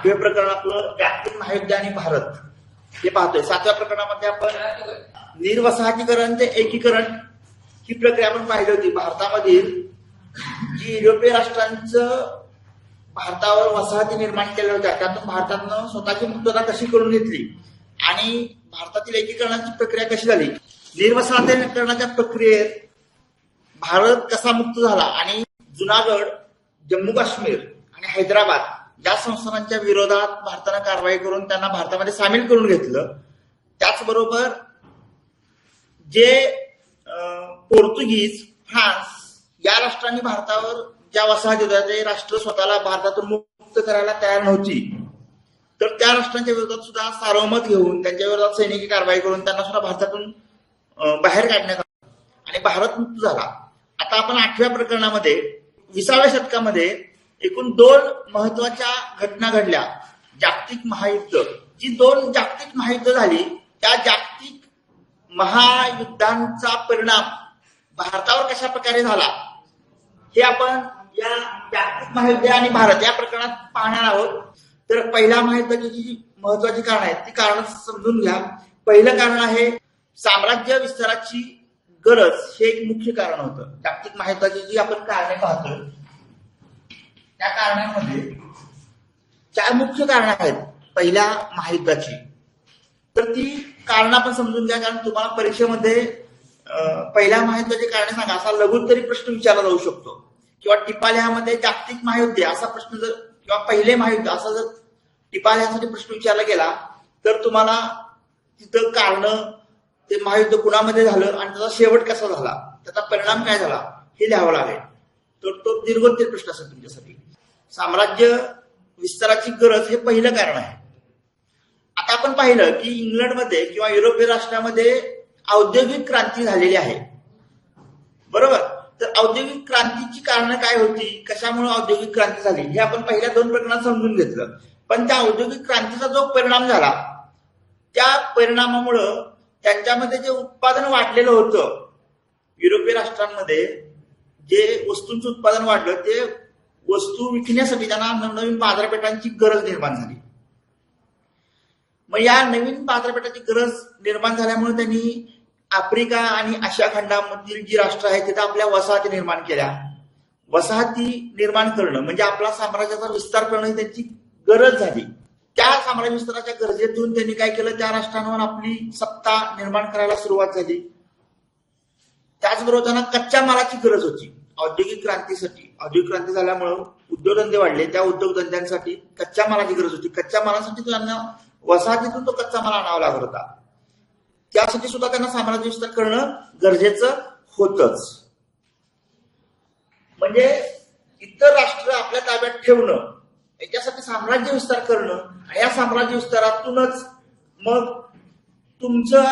आठवे प्रकरण आपलं जागतिक महायुद्ध आणि भारत. हे पाहतोय. सातव्या प्रकरणामध्ये आपण निर्वसाहतीकरण ते एकीकरण ही प्रक्रिया आपण पाहिली होती. भारतामधील जी युरोपीय राष्ट्रांचं भारतावर वसाहती निर्माण केल्या होत्या त्यातून भारतानं स्वतःची मुक्तता कशी करून घेतली आणि भारतातील एकीकरणाची प्रक्रिया कशी झाली? निर्वसाहतीकरणाच्या प्रक्रियेत भारत कसा मुक्त झाला? आणि जुनागड जम्मू काश्मीर आणि हैदराबाद या संस्थानांच्या विरोधात भारतानं कारवाई करून त्यांना भारतामध्ये सामील करून घेतलं. त्याचबरोबर जे पोर्तुगीज फ्रान्स या राष्ट्रांनी भारतावर ज्या वसाहती होत्या ते राष्ट्र स्वतःला भारतातून मुक्त करायला तयार नव्हती. तर त्या राष्ट्रांच्या विरोधात सुद्धा सार्वमत घेऊन त्यांच्या विरोधात सैनिकी कारवाई करून त्यांना सुद्धा भारतातून बाहेर काढण्यात आलं. आणि भारत मुक्त झाला. आता आपण आठव्या प्रकरणामध्ये विसाव्या शतकामध्ये एकूण दोन महत्त्वाच्या घटना घडल्या. जागतिक महायुद्ध. जी दोन जागतिक महायुद्ध झाली त्या जागतिक महायुद्धांचा परिणाम भारतावर कशा प्रकारे झाला? हे आपण या जागतिक महायुद्ध आणि भारत या प्रकरणात पाहणार आहोत. तर पहिल्या महायुद्धाची जी महत्वाची कारण आहेत ती कारण समजून घ्या. पहिलं कारण आहे साम्राज्य विस्ताराची गरज हे एक मुख्य कारण होतं. जागतिक महायुद्धाची जी आपण कारणे पाहतोय त्या कारणामध्ये चार मुख्य कारण आहेत. पहिल्या महायुद्धाची. तर ती कारण आपण समजून घ्या कारण तुम्हाला परीक्षेमध्ये पहिल्या महायुद्धाची कारण सांगा. असा लघुतरी प्रश्न विचारला जाऊ शकतो. किंवा टिपाल्यामध्ये जागतिक महायुद्ध असा प्रश्न जर किंवा पहिले महायुद्ध असा जर टिपाल्यासाठी प्रश्न विचारला गेला तर तुम्हाला तिथं कारण ते महायुद्ध कुणामध्ये झालं आणि त्याचा शेवट कसा झाला त्याचा परिणाम काय झाला हे लिहावं लागेल. तर तो दीर्घोत्तर प्रश्न असेल तुमच्यासाठी. साम्राज्य विस्ताराची गरज हे पहिलं कारण आहे. आता आपण पाहिलं की इंग्लंडमध्ये किंवा युरोपीय राष्ट्रामध्ये औद्योगिक क्रांती झालेली आहे. बरोबर? तर औद्योगिक क्रांतीची कारणं काय होती? कशामुळे औद्योगिक क्रांती झाली? हे आपण पहिल्या दोन प्रकरणात समजून घेतलं. पण त्या औद्योगिक क्रांतीचा जो परिणाम झाला त्या परिणामामुळं त्यांच्यामध्ये जे उत्पादन वाढलेलं होतं युरोपीय राष्ट्रांमध्ये जे वस्तूंचं उत्पादन वाढलं ते वस्तू विकण्यासाठी त्यांना नवनवीन बाजारपेठांची गरज निर्माण झाली. मग या नवीन बाजारपेठाची गरज निर्माण झाल्यामुळे त्यांनी आफ्रिका आणि आशिया खंडामधील जी राष्ट्र आहेत तिथे आपल्या वसाहती निर्माण केल्या. वसाहती निर्माण करणं म्हणजे आपला साम्राज्याचा विस्तार करणं ही त्यांची गरज झाली. त्या साम्राज्य विस्ताराच्या गरजेतून त्यांनी काय केलं? त्या राष्ट्रांवर आपली सत्ता निर्माण करायला सुरुवात झाली. त्याचबरोबर त्यांना कच्च्या मालाची गरज होती. औद्योगिक क्रांतीसाठी. क्रांती झाल्यामुळं उद्योगधंदे वाढले. त्या उद्योगधंद्यांसाठी कच्च्या मालाची गरज होती. कच्च्या मालासाठी त्यांना वसाहतीतून तो कच्चा माल आणावा लागत होता. त्यासाठी सुद्धा त्यांना साम्राज्य विस्तार करणं गरजेचं होतच. म्हणजे इतर राष्ट्र आपल्या ताब्यात ठेवणं याच्यासाठी साम्राज्य विस्तार करणं आणि या साम्राज्य विस्तारातूनच मग तुमचं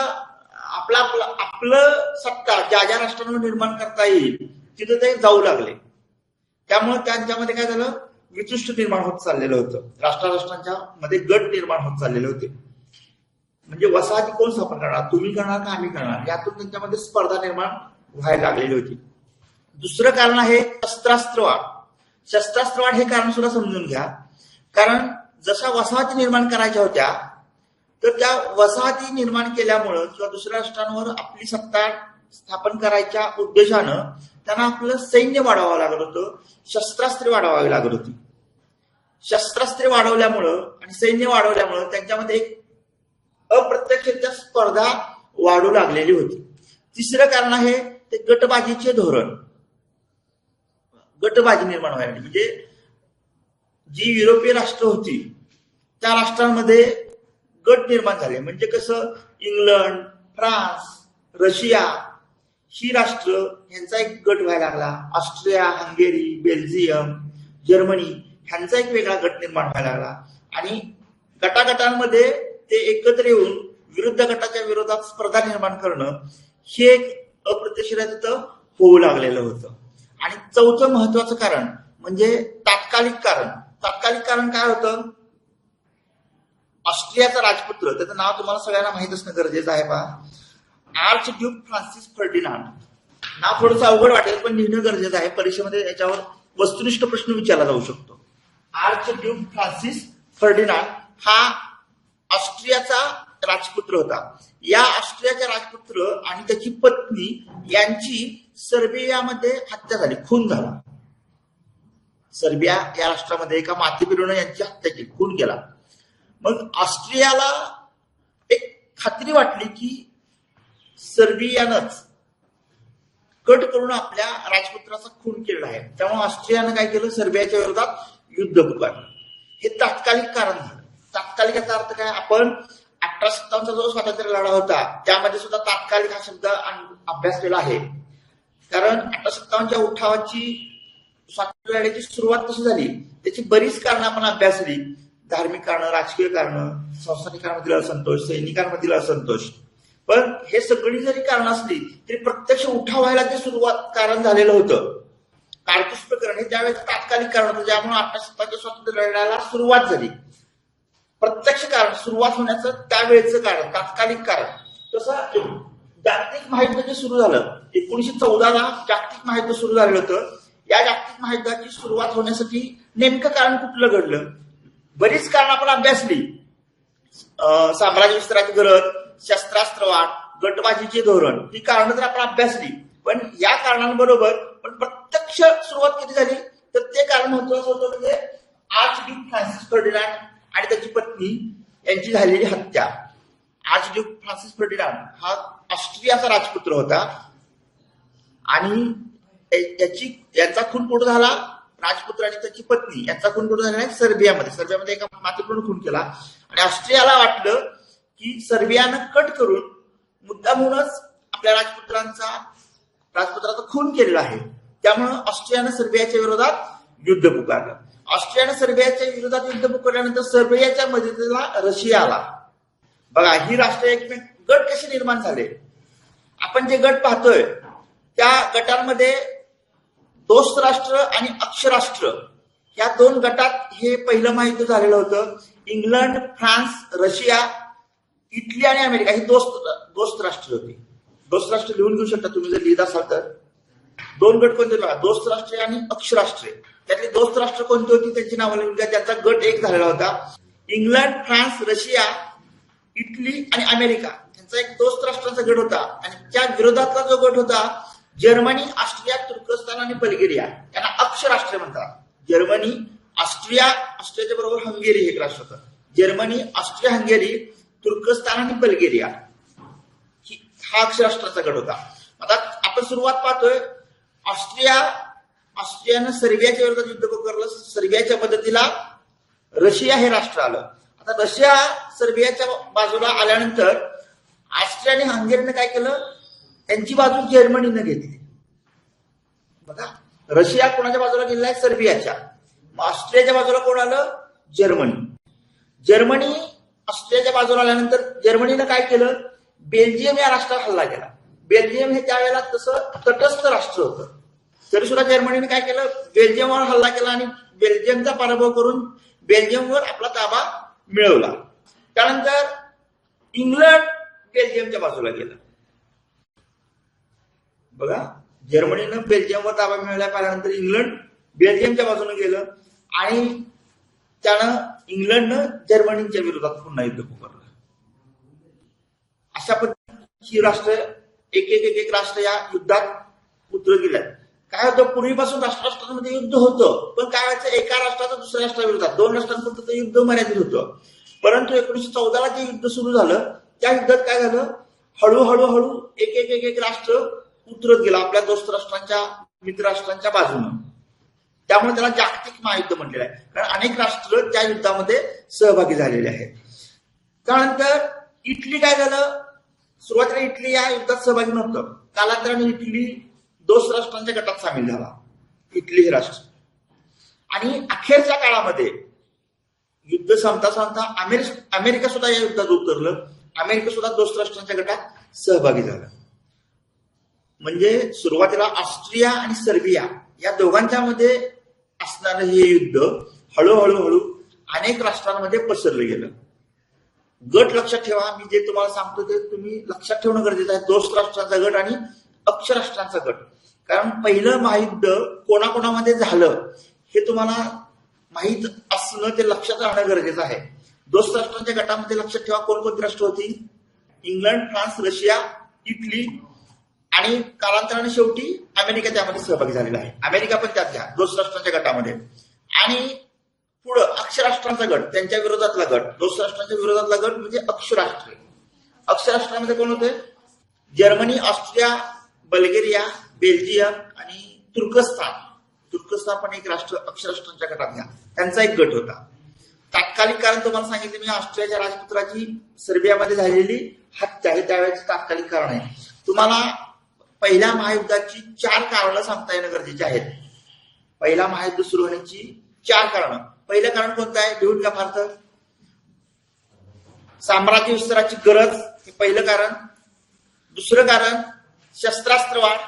आपला आपलं आपलं सत्ता ज्या ज्या राष्ट्रांवर निर्माण करता येईल तिथं ते जाऊ लागले. त्यामुळे त्यांच्यामध्ये काय झालं? वितुष्ट निर्माण होत चाललेलं होतं. राष्ट्र राष्ट्रांच्या मध्ये गट निर्माण होत चाललेले होते. म्हणजे वसाहती कोण स्थापन करणार? तुम्ही करणार का आम्ही करणार? यातून त्यांच्यामध्ये स्पर्धा निर्माण व्हायला लागलेली होती. दुसरं कारण आहे शस्त्रास्त्र वाढ. शस्त्रास्त्र वाढ हे कारण सुद्धा समजून घ्या. कारण जशा वसाहती निर्माण करायच्या होत्या तर त्या वसाहती निर्माण केल्यामुळं किंवा दुसऱ्या राष्ट्रांवर आपली सत्ता स्थापन करायच्या उद्देशानं त्यांना आपलं सैन्य वाढवावं लागत होतं शस्त्रास्त्रे वाढवावी लागत होती. शस्त्रास्त्रे वाढवल्यामुळं आणि सैन्य वाढवल्यामुळं त्यांच्यामध्ये एक अप्रत्यक्षरित्या स्पर्धा वाढू लागलेली होती. तिसरं कारण आहे ते गटबाजीचे धोरण. गटबाजी निर्माण व्हायला म्हणजे जी युरोपीय राष्ट्र होती त्या राष्ट्रांमध्ये गट निर्माण झाले. म्हणजे कसं? इंग्लंड फ्रान्स रशिया ही राष्ट्र यांचा एक गट व्हायला लागला. ऑस्ट्रिया हंगेरी बेल्जियम जर्मनी ह्यांचा एक वेगळा गट निर्माण व्हायला लागला. आणि गटागटांमध्ये ते एकत्र येऊन विरुद्ध गटाच्या विरोधात स्पर्धा निर्माण करणं हे एक अप्रत्यक्षरित्या तिथं होऊ लागलेलं होतं. आणि चौथं महत्वाचं कारण म्हणजे तात्कालिक कारण. तात्कालिक कारण काय होतं? ऑस्ट्रियाचा राजपुत्र त्याचं नाव तुम्हाला सगळ्यांना माहीत असणं गरजेचं आहे पहा. आर्च ड्यूक फ्रान्सिस फर्डिनांड नाव थोडंसं अवघड वाटेल पण लिहिणं गरजेचं आहे. परीक्षेमध्ये याच्यावर वस्तुनिष्ठ प्रश्न विचारला जाऊ शकतो. आर्च ड्यूक फ्रान्सिस फर्डिनांड हा ऑस्ट्रियाचा राजपुत्र होता. या ऑस्ट्रियाचा राजपुत्र आणि त्याची पत्नी यांची सर्बियामध्ये हत्या झाली खून झाला. सर्बिया या राष्ट्रामध्ये एका मातेपिरूनं यांची हत्या केली खून केला. मग ऑस्ट्रियाला एक खात्री वाटली की सर्बियानंच. कट करून आपल्या राजपुत्राचा खून केलेला आहे. त्यामुळे ऑस्ट्रियानं काय केलं? सर्बियाच्या विरोधात युद्ध पुकारलं हे तात्कालिक कारण झालं. तात्कालिक याचा अर्थ काय? आपण अठरा सत्तावन्नचा जो स्वातंत्र्य लढा होता त्यामध्ये सुद्धा तात्कालिक हा शब्द अभ्यासलेला आहे. कारण अठरा सत्तावन्नच्या उठावाची स्वातंत्र्य लढ्याची सुरुवात कशी झाली? त्याची बरीच कारणं आपण अभ्यासली. धार्मिक कारणं राजकीय कारणं संस्थानिकांमधील असंतोष सैनिकांमधील असंतोष पण हे सगळी जरी कारण असली तरी प्रत्यक्ष उठावायला व्हायला ते सुरुवात कारण झालेलं होतं. कारतूस प्रकरण हे ज्यावेळेस तात्कालिक कारण होतं ज्यामुळे आपल्या स्वतःच्या स्वातंत्र्य लढायला सुरुवात झाली. प्रत्यक्ष कारण सुरुवात होण्याचं त्यावेळेचं कारण तात्कालिक कारण. तसं जागतिक महायुद्ध जे सुरू झालं एकोणीशे चौदाला जागतिक महायुद्ध सुरू झालेलं होतं. या जागतिक महायुद्धाची सुरुवात होण्यासाठी नेमकं कारण कुठलं घडलं? बरीच कारण आपण अभ्यासली. अं, साम्राज्य विस्ताराची गरज शस्त्रास्त्र वाढ गटबाजीचे धोरण ही कारणं तर आपण अभ्यासली पण या कारणांबरोबर पण प्रत्यक्ष सुरुवात कधी झाली? तर ते कारण महत्वाचं होतं म्हणजे आर्च ड्यूक फ्रान्सिस फर्डिनांड आणि त्याची पत्नी यांची झालेली हत्या. आर्च ड्यूक फ्रान्सिस फर्डिनांड हा ऑस्ट्रियाचा राजपुत्र होता. आणि त्याची याचा खून कुठं झाला? राजपुत्र आणि त्याची पत्नी यांचा खून कुठं झाला? सर्बियामध्ये. सर्बियामध्ये एका मातेकडून खून केला. आणि ऑस्ट्रियाला वाटलं की सर्बियानं कट करून मुद्दामूनच आपल्या राजपुत्रांचा राजपुत्राचा खून केलेला आहे. त्यामुळं ऑस्ट्रियानं सर्बियाच्या विरोधात युद्ध पुकारलं. ऑस्ट्रियानं सर्बियाच्या विरोधात युद्ध पुकारल्यानंतर सर्बियाच्या मदतीला रशिया आला. बघा ही राष्ट्र एकमेक गट कसे निर्माण झाले? आपण जे गट पाहतोय त्या गटांमध्ये दोस्त राष्ट्र आणि अक्षराष्ट्र या दोन गटात हे पहिलं महायुद्ध झालेलं होतं. इंग्लंड फ्रान्स रशिया इटली आणि अमेरिका ही दोस्त दोस्त राष्ट्र होती. दोस्त राष्ट्र लिहून घेऊ शकता तुम्ही जर लिहित असाल तर. दोन गट कोणते बघा? दोस्त राष्ट्रे आणि अक्षराष्ट्रे त्यातली दोस्त राष्ट्र कोणती होती? त्यांची नावं लिहून घ्या. त्याचा गट एक झालेला होता. इंग्लंड फ्रान्स रशिया इटली आणि अमेरिका. यांचा एक दोस्त राष्ट्रांचा गट होता. आणि त्या विरोधातला जो गट होता जर्मनी ऑस्ट्रिया तुर्कस्तान आणि बल्गेरिया. यांना अक्षराष्ट्र म्हणतात. जर्मनी ऑस्ट्रिया ऑस्ट्रियाच्या बरोबर हंगेरी हे एक राष्ट्र होतं. जर्मनी ऑस्ट्रिया हंगेरी तुर्कस्तान आणि बल्गेरिया हा अक्षराष्ट्राचा गट होता. आता आपण सुरुवात पाहतोय ऑस्ट्रिया ऑस्ट्रियानं सर्बियाच्या विरोधात युद्ध करलं सर्बियाच्या मदतीला रशिया हे राष्ट्र आलं. आता रशिया सर्बियाच्या बाजूला आल्यानंतर ऑस्ट्रिया आणि हंगेरीनं काय केलं? त्यांची बाजू जर्मनीनं घेतली. बघा रशिया कोणाच्या बाजूला गेलेला आहे? सर्बियाच्या. ऑस्ट्रियाच्या बाजूला कोण आलं? जर्मनी. जर्मनी ऑस्ट्रियाच्या बाजूला आल्यानंतर जर्मनीनं काय केलं? बेल्जियम या राष्ट्रात हल्ला केला. बेल्जियम हे त्यावेळेला तसं तटस्थ राष्ट्र होतं तरी सुद्धा जर्मनीने काय केलं? बेल्जियमवर हल्ला केला आणि बेल्जियमचा पराभव करून बेल्जियमवर आपला ताबा मिळवला. त्यानंतर इंग्लंड बेल्जियमच्या बाजूला गेलं. बघा जर्मनीनं बेल्जियमवर ताबा मिळवल्या पाहिल्यानंतर इंग्लंड बेल्जियमच्या बाजूने गेलं आणि त्यानं इंग्लंडनं जर्मनीच्या विरोधात पुन्हा युद्ध पुकारलं. अशा पद्धतीची ही राष्ट्र एक एक एक एक राष्ट्र या युद्धात उतरत गेल्यात. काय होतं? पूर्वीपासून राष्ट्र राष्ट्रांमध्ये युद्ध होतं पण काय व्हायचं? एका राष्ट्राचं दुसऱ्या राष्ट्राविरोधात दोन राष्ट्रांपर्यंत युद्ध मर्यादित होतं. परंतु एकोणीशे चौदाला जे युद्ध सुरू झालं त्या युद्धात काय झालं? हळूहळू हळू एक एक एक एक राष्ट्र उतरत गेलं. आपल्या दोस्त राष्ट्रांच्या मित्र राष्ट्रांच्या बाजूनं. त्यामुळे त्याला जागतिक महायुद्ध म्हटलेलं आहे. कारण अनेक राष्ट्र त्या युद्धामध्ये सहभागी झालेले आहेत. त्यानंतर इटली काय झालं? सुरुवातीला इटली या युद्धात सहभागी नव्हतं. कालांतराने इटली दोस्त राष्ट्रांच्या गटात सामील झाला. इटली हे राष्ट्र. आणि अखेरच्या काळामध्ये युद्ध संपता संपता अमेरिका अमेरिका सुद्धा या युद्धात उतरलं. अमेरिका सुद्धा दोस्त राष्ट्रांच्या गटात सहभागी झालं. म्हणजे सुरुवातीला ऑस्ट्रिया आणि सर्बिया या दोघांच्या मध्ये असणारं हे युद्ध हळूहळू हळू अनेक राष्ट्रांमध्ये पसरलं गेलं. गट लक्षात ठेवा मी जे तुम्हाला सांगतो ते तुम्ही लक्षात ठेवणं गरजेचं आहे. दोस्त राष्ट्रांचा गट आणि अक्षराष्ट्रांचा गट. कारण पहिलं महायुद्ध कोणाकोणामध्ये झालं हे तुम्हाला माहीत असणं ते लक्षात राहणं गरजेचं आहे. दोस्त राष्ट्रांच्या गटामध्ये लक्षात ठेवा कोणकोणती राष्ट्र होती? इंग्लंड फ्रान्स रशिया इटली आणि कालांतराने शेवटी अमेरिका त्यामध्ये सहभागी झालेला आहे. अमेरिका पण त्यात घ्या दोस्त राष्ट्रांच्या गटामध्ये. आणि पुढं अक्षराष्ट्रांचा गट त्यांच्या विरोधातला गट. दोस्त राष्ट्रांच्या विरोधातला गट म्हणजे अक्षराष्ट्र. अक्षराष्ट्रामध्ये कोण होते? जर्मनी ऑस्ट्रिया बल्गेरिया बेल्जियम आणि तुर्कस्तान. तुर्कस्तान पण एक राष्ट्र अक्षराष्ट्रांच्या गटात घ्या. त्यांचा एक गट होता. तात्कालिक कारण तुम्हाला सांगितलं मी ऑस्ट्रियाच्या राजपुत्राची सर्बियामध्ये झालेली हत्या हे त्यावेळेचे तात्कालिक कारण आहे. तुम्हाला पहिल्या महायुद्धाची चार कारणं सांगता येणं गरजेचे आहेत. पहिला महायुद्ध सुरू होण्याची चार कारणं. पहिलं कारण कोणतं आहे? लिहून का फारतं साम्राज्य विस्ताराची गरज हे पहिलं कारण. दुसरं कारण शस्त्रास्त्र वाढ.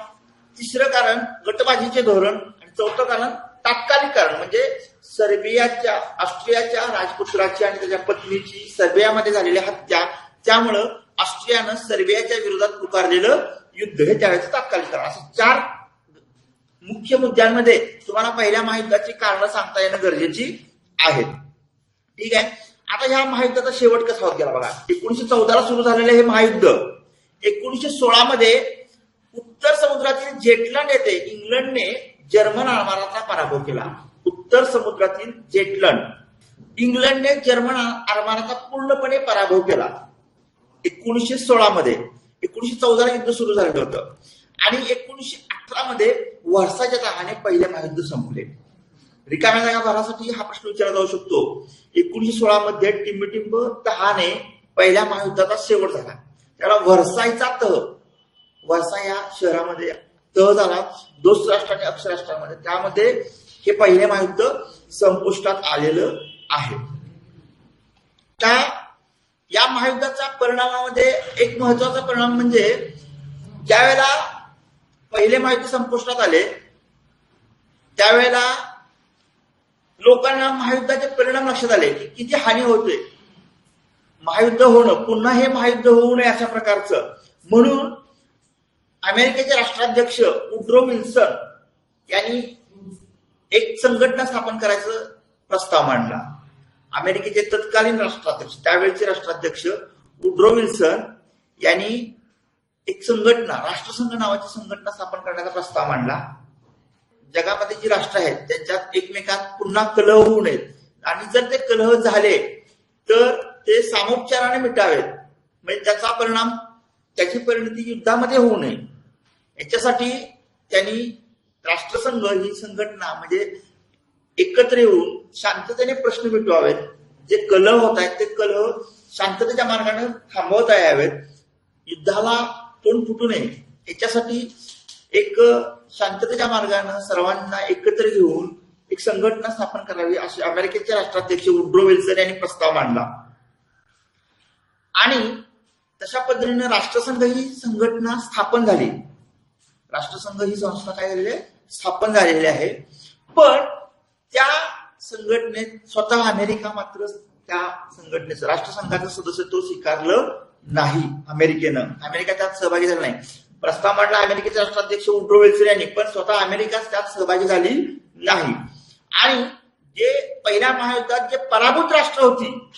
तिसरं कारण गटबाजीचे धोरण. आणि चौथं कारण तात्कालिक कारण म्हणजे सर्बियाच्या ऑस्ट्रियाच्या राजपुत्राची आणि त्याच्या पत्नीची सर्बियामध्ये झालेल्या हत्या. त्यामुळं ऑस्ट्रियानं सर्बियाच्या विरोधात पुकारलेलं युद्ध हे त्यावेळेचं तात्कालिक कारण असं चार मुख्य मुद्द्यांमध्ये तुम्हाला पहिल्या महायुद्धाची कारणं सांगता येणं गरजेची आहेत. ठीक आहे? आता ह्या महायुद्धाचा शेवट कसा होत गेला बघा. एकोणीशे चौदाला सुरू झालेलं हे महायुद्ध. एकोणीशे सोळा मध्ये उत्तर समुद्रातील जेटलंड येथे इंग्लंडने जर्मन आरमाराचा पराभव केला. उत्तर समुद्रातील जेटलंड इंग्लंडने जर्मन आरमाराचा पूर्णपणे पराभव केला. एकोणीसशे सोळा मध्ये एकोणीशे चौदाला युद्ध सुरू झालेलं होतं. आणि एकोणीशे अठरा मध्ये वर्षाच्या तहाने पहिले महायुद्ध संपले. रिकाम्या जागा भरासाठी हा प्रश्न विचारला जाऊ शकतो. एकोणीशे सोळा मध्ये टिंबटिंब तहाने पहिल्या महायुद्धाचा शेवट झाला. त्याला व्हर्सायचा तह वर्षा या शहरामध्ये तह झाला. दोस्त राष्ट्र आणि अक्षराष्ट्रामध्ये त्यामध्ये हे पहिले महायुद्ध संपुष्टात आलेलं आहे. त्या या महायुद्धाच्या परिणामामध्ये एक महत्त्वाचा परिणाम म्हणजे ज्यावेळेला पहिले महायुद्ध संपुष्टात आले त्यावेळेला लोकांना महायुद्धाचे परिणाम लक्षात आले की किती हानी होते महायुद्ध होणं पुन्हा हे महायुद्ध होऊ नये अशा प्रकारचं. म्हणून अमेरिकेचे राष्ट्राध्यक्ष उड्रो विल्सन यांनी एक संघटना स्थापन करायचं प्रस्ताव मांडला. अमेरिकेचे तत्कालीन राष्ट्राध्यक्ष त्यावेळेचे राष्ट्राध्यक्ष उड्रो विल्सन यांनी एक संघटना राष्ट्रसंघ नावाची संघटना स्थापन करण्याचा प्रस्ताव मांडला. जगामध्ये जी राष्ट्र आहेत त्यांच्यात एकमेकात पुन्हा कलह होऊ नयेत. आणि जर ते कलह झाले तर ते सामोपचाराने मिटावेत. म्हणजे त्याचा परिणाम त्याची परिणती युद्धामध्ये होऊ नये. याच्यासाठी त्यांनी राष्ट्रसंघ ही संघटना म्हणजे एकत्र येऊन शांततेने प्रश्न मिटवावेत. जे कलह होत आहेत ते कलह शांततेच्या मार्गाने थांबवता यावेत. युद्धाला तोंड फुटू नये. याच्यासाठी एक शांततेच्या मार्गाने सर्वांना एकत्र घेऊन एक संघटना स्थापन करावी अशी अमेरिकेचे राष्ट्राध्यक्ष उड्रो विल्सन यांनी प्रस्ताव मांडला. आणि तशा पद्धतीने राष्ट्रसंघ ही संघटना स्थापन झाली. राष्ट्रसंघ ही संस्था काय झालेली आहे? स्थापन झालेली आहे. पण त्या संघटनेत स्वतः अमेरिका मात्र त्या संघटनेचं राष्ट्रसंघाचं सदस्यत्व स्वीकारलं नाही अमेरिकेनं. अमेरिका त्यात सहभागी झाला नाही. प्रस्ताव मांडला अमेरिकेचे राष्ट्राध्यक्ष उड्रो वेल्सर यांनी पण स्वतः अमेरिका त्यात सहभागी झाली नाही. आणि जे पहिल्या महायुद्धात जे पराभूत राष्ट्र होती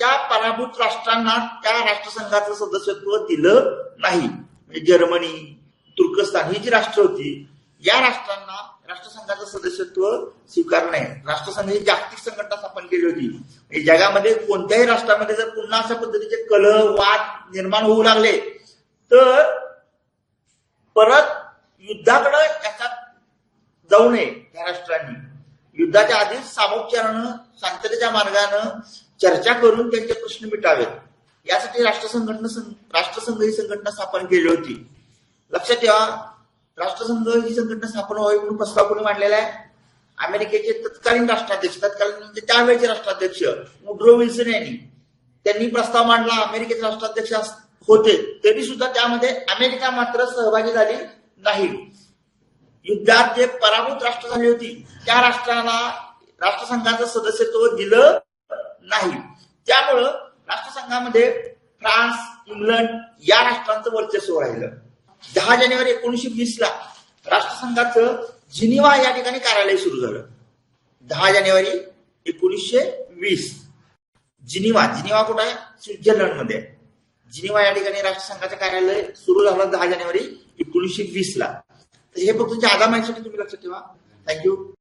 त्या पराभूत राष्ट्रांना त्या राष्ट्रसंघाचं सदस्यत्व दिलं नाही. म्हणजे जर्मनी तुर्कस्तान ही जी राष्ट्र होती या राष्ट्रांना राष्ट्रसंघाचं सदस्यत्व स्वीकारणे नाही. राष्ट्रसंघ ही जागतिक संघटना स्थापन केली होती. म्हणजे जगामध्ये कोणत्याही राष्ट्रामध्ये जर पुन्हा अशा पद्धतीचे कलह वाद निर्माण होऊ लागले तर परत युद्धाकडे याच्यात जाऊ नये या राष्ट्रांनी. युद्धाच्या आधीच सामोपचारानं शांततेच्या मार्गानं चर्चा करून त्यांचे प्रश्न मिटावेत. यासाठी राष्ट्रसंघटना राष्ट्रसंघ ही संघटना स्थापन केली होती. लक्षात ठेवा राष्ट्रसंघ ही संघटना स्थापन व्हावी म्हणून प्रस्ताव कोणी मांडलेला आहे? अमेरिकेचे तत्कालीन राष्ट्राध्यक्ष तत्कालीन म्हणजे त्यावेळेचे राष्ट्राध्यक्ष मुड्रो विल्सन यांनी. त्यांनी प्रस्ताव मांडला अमेरिकेचे राष्ट्राध्यक्ष होते. तरी सुद्धा त्यामध्ये अमेरिका मात्र सहभागी झाली नाही. युद्धात जे पराभूत राष्ट्र झाली होती त्या राष्ट्राला राष्ट्रसंघाचं सदस्यत्व दिलं नाही. त्यामुळं राष्ट्रसंघामध्ये फ्रान्स इंग्लंड या राष्ट्रांचं वर्चस्व राहिलं. दहा जानेवारी एकोणीशे वीस ला राष्ट्रसंघाचं जिनिवा या ठिकाणी कार्यालय सुरू झालं. दहा जानेवारी एकोणीसशे वीस. जिनिवा जिनिवा कुठं आहे? स्वित्झर्लंडमध्ये जिनिवा या ठिकाणी राष्ट्रसंघाचं कार्यालय सुरू झालं दहा जानेवारी एकोणीसशे वीस ला. तर हे फक्त जादा माहितीसाठी तुम्ही लक्षात ठेवा. थँक्यू